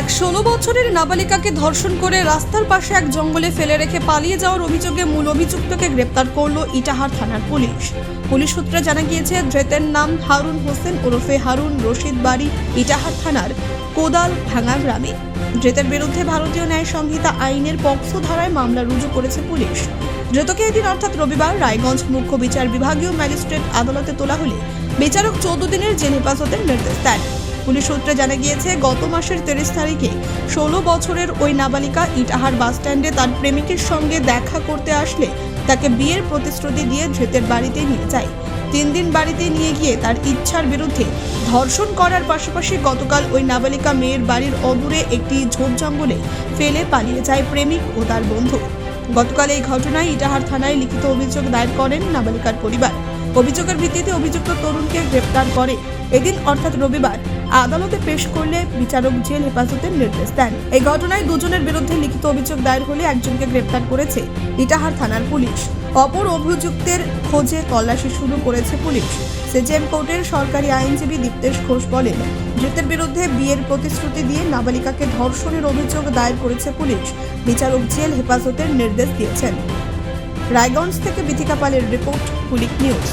এক ষোলো বছরের নাবালিকাকে ধর্ষণ করে রাস্তার পাশে এক জঙ্গলে ফেলে রেখে পালিয়ে যাওয়ার অভিযোগে মূল অভিযুক্তকে গ্রেপ্তার করল ইটাহার থানার পুলিশ। পুলিশ সূত্রে জানা গিয়েছে, ধৃতের নাম হারুন হোসেন ওরফে হারুন রশিদ বাড়ি ইটাহার থানার কোদাল ভাঙা গ্রামে। ধৃতের বিরুদ্ধে ভারতীয় ন্যায় সংহিতা আইনের পক্সো ধারায় মামলা রুজু করেছে পুলিশ। ধৃতকে এদিন অর্থাৎ রবিবার রায়গঞ্জ মুখ্য বিচার বিভাগীয় ম্যাজিস্ট্রেট আদালতে তোলা হলে বিচারক চৌদ্দ দিনের জেল হেফাজতের নির্দেশ দেন। পুলিশ সূত্রে জানা গিয়েছে, গত মাসের তিরিশ তারিখে ষোলো বছরের ওই নাবালিকা ইটাহার বাসস্ট্যান্ডে তার প্রেমিকের সঙ্গে দেখা করতে আসলে তাকে বিয়ের প্রতিশ্রুতি দিয়ে ধৃতের বাড়িতে নিয়ে যায়। তিন দিন বাড়িতে নিয়ে গিয়ে তার ইচ্ছার বিরুদ্ধে ধর্ষণ করার পাশাপাশি গতকাল ওই নাবালিকা মেয়ের বাড়ির অদূরে একটি ঝোপ জঙ্গলে ফেলে পালিয়ে যায় প্রেমিক ও তার বন্ধু। গতকাল এই ঘটনায় ইটাহার থানায় লিখিত অভিযোগ দায়ের করেন নাবালিকার পরিবার। অভিযোগের ভিত্তিতে অভিযুক্ত তরুণকে গ্রেপ্তার করে। এদিন, অর্থাৎ রবিবার আদালতে পেশ করলে বিচারক জেল হেফাজতের নির্দেশ দেন। এই ঘটনায় দুজনের বিরুদ্ধে লিখিত অভিযোগ দায়ের হলে একজনকে গ্রেপ্তার করেছে ইটাহার থানার পুলিশ। অপর অভিযুক্তের খোঁজে তল্লাশি শুরু করেছে পুলিশ। সিজেএম কোর্টের সরকারি আইনজীবী দীপ্তেশ ঘোষ বলেন ধৃতের বিরুদ্ধে বিয়ের প্রতিশ্রুতি দিয়ে নাবালিকাকে ধর্ষণের অভিযোগ দায়ের করেছে পুলিশ। বিচারক জেল হেফাজতের নির্দেশ দিয়েছেন। রায়গঞ্জ থেকে বিথিকা পালের রিপোর্ট পুলিশ নিউজ।